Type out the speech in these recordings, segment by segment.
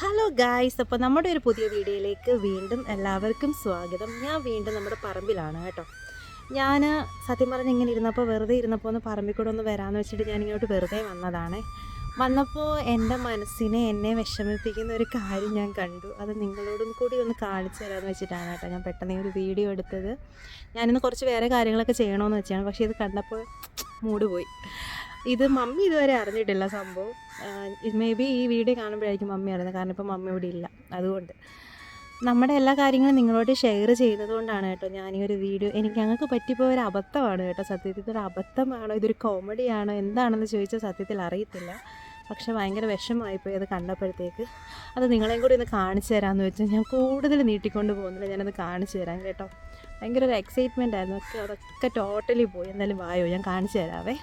Hello guys അപ്പോൾ നമ്മുടെ ഒരു പുതിയ വീഡിയോയിലേക്ക് വീണ്ടും എല്ലാവർക്കും സ്വാഗതം. ഞാൻ വീണ്ടും നമ്മുടെ പറമ്പിലാണ് കേട്ടോ. ഞാൻ സത്യം പറഞ്ഞ് ഇങ്ങനെ ഇരുന്നപ്പോൾ വെറുതെ ഇരുന്നപ്പോൾ ഒന്ന് പറമ്പിൽ കൂടെ ഒന്ന് വരാമെന്ന് വെച്ചിട്ട് ഞാൻ ഇങ്ങോട്ട് വെറുതെ വന്നതാണ്. വന്നപ്പോൾ എന്റെ മനസ്സിനെ എന്നെ വിഷമിപ്പിക്കുന്ന ഒരു കാര്യം ഞാൻ കണ്ടു. അത് നിങ്ങളോടും കൂടി ഒന്ന് കാണിച്ചു തരാമെന്ന് വെച്ചിട്ടാണ് കേട്ടോ ഞാൻ പെട്ടെന്ന് ഒരു വീഡിയോ എടുത്തത്. ഞാനിന്ന് കുറച്ച് വേറെ കാര്യങ്ങളൊക്കെ ചെയ്യണമെന്ന് വെച്ചാണ്. പക്ഷേ ഇത് കണ്ടപ്പോൾ മൂഡ് പോയി ഇത് മമ്മി ഇതുവരെ അറിഞ്ഞിട്ടില്ല സംഭവം. മേ ബി ഈ വീഡിയോ കാണുമ്പോഴായിരിക്കും മമ്മി അറിയുന്നത്. കാരണം ഇപ്പോൾ മമ്മി ഇവിടെ ഇല്ല. അതുകൊണ്ട് നമ്മുടെ എല്ലാ കാര്യങ്ങളും നിങ്ങളോട് ഷെയർ ചെയ്യുന്നത് കൊണ്ടാണ് കേട്ടോ ഞാൻ ഈ ഒരു വീഡിയോ എനിക്ക് ഞങ്ങൾക്ക് പറ്റിപ്പോയ ഒരു അബദ്ധമാണ് കേട്ടോ. സത്യത്തിൽ ഇതൊരു അബദ്ധമാണോ? ഇതൊരു കോമഡിയാണോ എന്താണെന്ന് ചോദിച്ചാൽ സത്യത്തിൽ അറിയത്തില്ല. പക്ഷെ ഭയങ്കര വിഷമമായിപ്പോയി അത് കണ്ടപ്പോഴത്തേക്ക്. അത് നിങ്ങളെയും കൂടി ഒന്ന് കാണിച്ചു തരാമെന്ന് വെച്ചാൽ ഞാൻ കൂടുതൽ നീട്ടിക്കൊണ്ട് പോകുന്നില്ല. ഞാനത് കാണിച്ചു തരാം കേട്ടോ. ഭയങ്കര ഒരു എക്സൈറ്റ്മെന്റ് ആയിരുന്നു. ഒക്കെ അതൊക്കെ ടോട്ടലി പോയി. എന്തായാലും വായോ ഞാൻ കാണിച്ചു തരാവേ.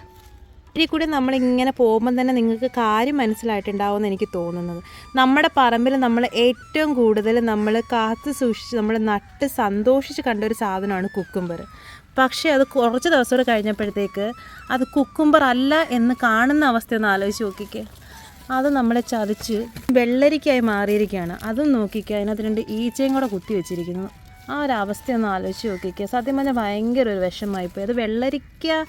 ഇതിൽ കൂടി നമ്മളിങ്ങനെ പോകുമ്പം തന്നെ നിങ്ങൾക്ക് കാര്യം മനസ്സിലായിട്ടുണ്ടാവുമെന്ന് എനിക്ക് തോന്നുന്നത്. നമ്മുടെ പറമ്പിൽ നമ്മൾ ഏറ്റവും കൂടുതൽ നമ്മൾ കാത്തു സൂക്ഷിച്ച് നമ്മൾ നട്ട് സന്തോഷിച്ച് കണ്ട ഒരു സാധനമാണ് കുക്കുംബർ. പക്ഷേ അത് കുറച്ച് ദിവസം കഴിഞ്ഞപ്പോഴത്തേക്ക് അത് കുക്കുംബർ അല്ല എന്ന് കാണുന്ന അവസ്ഥ ഒന്ന് ആലോചിച്ച് നോക്കിക്കേ. അത് നമ്മളെ ചതിച്ച് വെള്ളരിക്കായി മാറിയിരിക്കുകയാണ്. അതും നോക്കിക്കുക അതിനകത്ത് രണ്ട് ഈച്ചയും കൂടെ കുത്തി വെച്ചിരിക്കുന്നു. ആ ഒരു അവസ്ഥ ഒന്ന് ആലോചിച്ച് നോക്കിക്കുക സത്യം പറഞ്ഞാൽ ഭയങ്കര ഒരു വിഷമമായിപ്പോയി അത് വെള്ളരിക്ക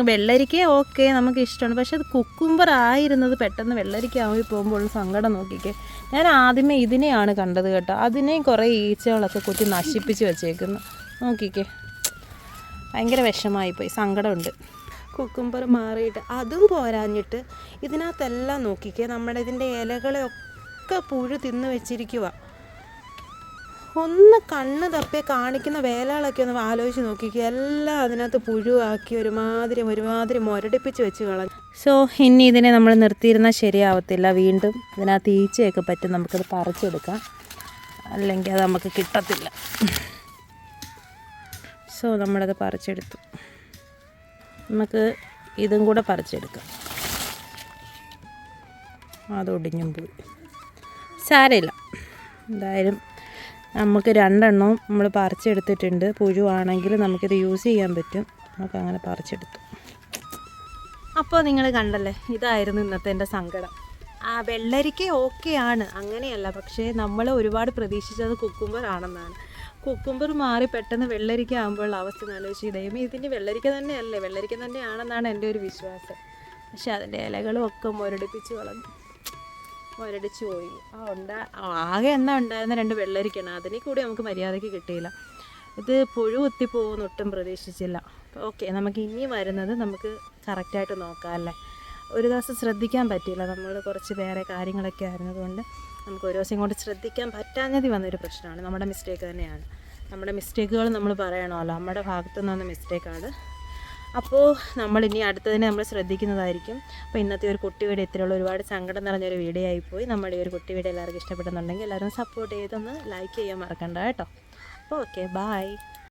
വെള്ളരിക്ക ഓക്കെ നമുക്ക് ഇഷ്ടമാണ്. പക്ഷെ അത് കുക്കുംബർ ആയിരുന്നത് പെട്ടെന്ന് വെള്ളരിക്ക ആയി പോകുമ്പോൾ സങ്കടം നോക്കിക്കേ. ഞാൻ ആദ്യമേ ഇതിനെയാണ് കണ്ടത് കേട്ടോ. അതിനെയും കുറേ ഈച്ചകളൊക്കെ കുത്തി നശിപ്പിച്ച് വെച്ചേക്കുന്നു. നോക്കിക്കേ. ഭയങ്കര വിഷമായിപ്പോയി സങ്കടമുണ്ട്. കുക്കുംബർ മാറിയിട്ട് അതും പോരാഞ്ഞിട്ട് ഇതിനകത്തെല്ലാം നോക്കിക്കേ. നമ്മുടെ ഇതിന്റെ ഇലകളെ ഒക്കെ പുഴു തിന്ന് വെച്ചിരിക്കുക ഒന്ന് കണ്ണ് തപ്പി കാണിക്കുന്ന വേലകളൊക്കെ ഒന്ന് ആലോചിച്ച് നോക്കിക്കുക എല്ലാം അതിനകത്ത് പുഴുവാക്കി ഒരുമാതിരി ഒരുമാതിരി മുരടിപ്പിച്ച് വെച്ച് കളഞ്ഞു. സോ ഇനി ഇതിനെ നമ്മൾ നിർത്തിയിരുന്നാൽ ശരിയാവത്തില്ല. വീണ്ടും ഇതിനകത്ത് ഈച്ചയൊക്കെ പറ്റും. നമുക്കത് പറിച്ചെടുക്കാം അല്ലെങ്കിൽ അത് നമുക്ക് കിട്ടത്തില്ല. സോ നമ്മളത് പറിച്ചെടുത്തു. നമുക്ക് ഇതും കൂടെ പറിച്ചെടുക്കാം. അതൊടിഞ്ഞും പോയി. സാരമില്ല. എന്തായാലും നമുക്ക് രണ്ടെണ്ണവും നമ്മൾ പറിച്ചെടുത്തിട്ടുണ്ട്. പുഴുവാണെങ്കിൽ നമുക്കിത് യൂസ് ചെയ്യാൻ പറ്റും. നമുക്ക് അങ്ങനെ പറിച്ചെടുത്തു. അപ്പോൾ നിങ്ങൾ കണ്ടല്ലേ ഇതായിരുന്നു ഇന്നത്തെ എന്റെ സങ്കടം. ആ വെള്ളരിക്ക ഓക്കെ ആണ്. അങ്ങനെയല്ല പക്ഷേ നമ്മൾ ഒരുപാട് പ്രതീക്ഷിച്ചത് കുക്കുംബർ ആണെന്നാണ്. കുക്കുംബർ മാറി പെട്ടെന്ന് വെള്ളരിക്ക ആകുമ്പോൾ അവസ്ഥ ആലോചിച്ച് ദൈവം ഇതിന് വെള്ളരിക്ക തന്നെയല്ലേ? വെള്ളരിക്ക തന്നെയാണെന്നാണ് എന്റെ ഒരു വിശ്വാസം. പക്ഷെ അതിന്റെ ഇലകളും ഒക്കെ മുരടിപ്പിച്ച് കളഞ്ഞു മുരടിച്ച് പോയി. ആ ഉണ്ട ആകെ എന്നാ ഉണ്ടായിരുന്ന രണ്ട് വെള്ളരിക്കണം അതിനെ കൂടി നമുക്ക് മര്യാദയ്ക്ക് കിട്ടിയില്ല. ഇത് പുഴു കുത്തിപ്പോകുമെന്ന് ഒട്ടും പ്രതീക്ഷിച്ചില്ല. ഓക്കെ നമുക്ക് ഇനി വരുന്നത് നമുക്ക് കറക്റ്റായിട്ട് നോക്കാം അല്ലേ? ഒരു ദിവസം ശ്രദ്ധിക്കാൻ പറ്റിയില്ല. നമ്മൾ കുറച്ച് വേറെ കാര്യങ്ങളൊക്കെ ആയിരുന്നതുകൊണ്ട് നമുക്ക് ഒരു ദിവസം കൊണ്ട് ശ്രദ്ധിക്കാൻ പറ്റാഞ്ഞതി വന്നൊരു പ്രശ്നമാണ്. നമ്മുടെ മിസ്റ്റേക്ക് തന്നെയാണ്. നമ്മുടെ മിസ്റ്റേക്കുകൾ നമ്മൾ പറയണമല്ലോ. നമ്മുടെ ഭാഗത്തു നിന്ന് വന്ന മിസ്റ്റേക്കാണ് അപ്പോൾ നമ്മൾ ഇനി അടുത്തതിനെ നമ്മൾ ശ്രദ്ധിക്കുന്നതായിരിക്കും. അപ്പോൾ ഇന്നത്തെ ഒരു കുട്ടി വീഡിയോ ഇത്രയുള്ള ഒരുപാട് സങ്കടം നിറഞ്ഞൊരു വീഡിയോ ആയിപ്പോയി നമ്മുടെ ഈ ഒരു കുട്ടി വീഡിയോ എല്ലാവർക്കും ഇഷ്ടപ്പെടുന്നുണ്ടെങ്കിൽ എല്ലാവരും സപ്പോർട്ട് ചെയ്തൊന്ന് ലൈക്ക് ചെയ്യാൻ മറക്കണ്ട കേട്ടോ. അപ്പോൾ ഓക്കെ ബായ്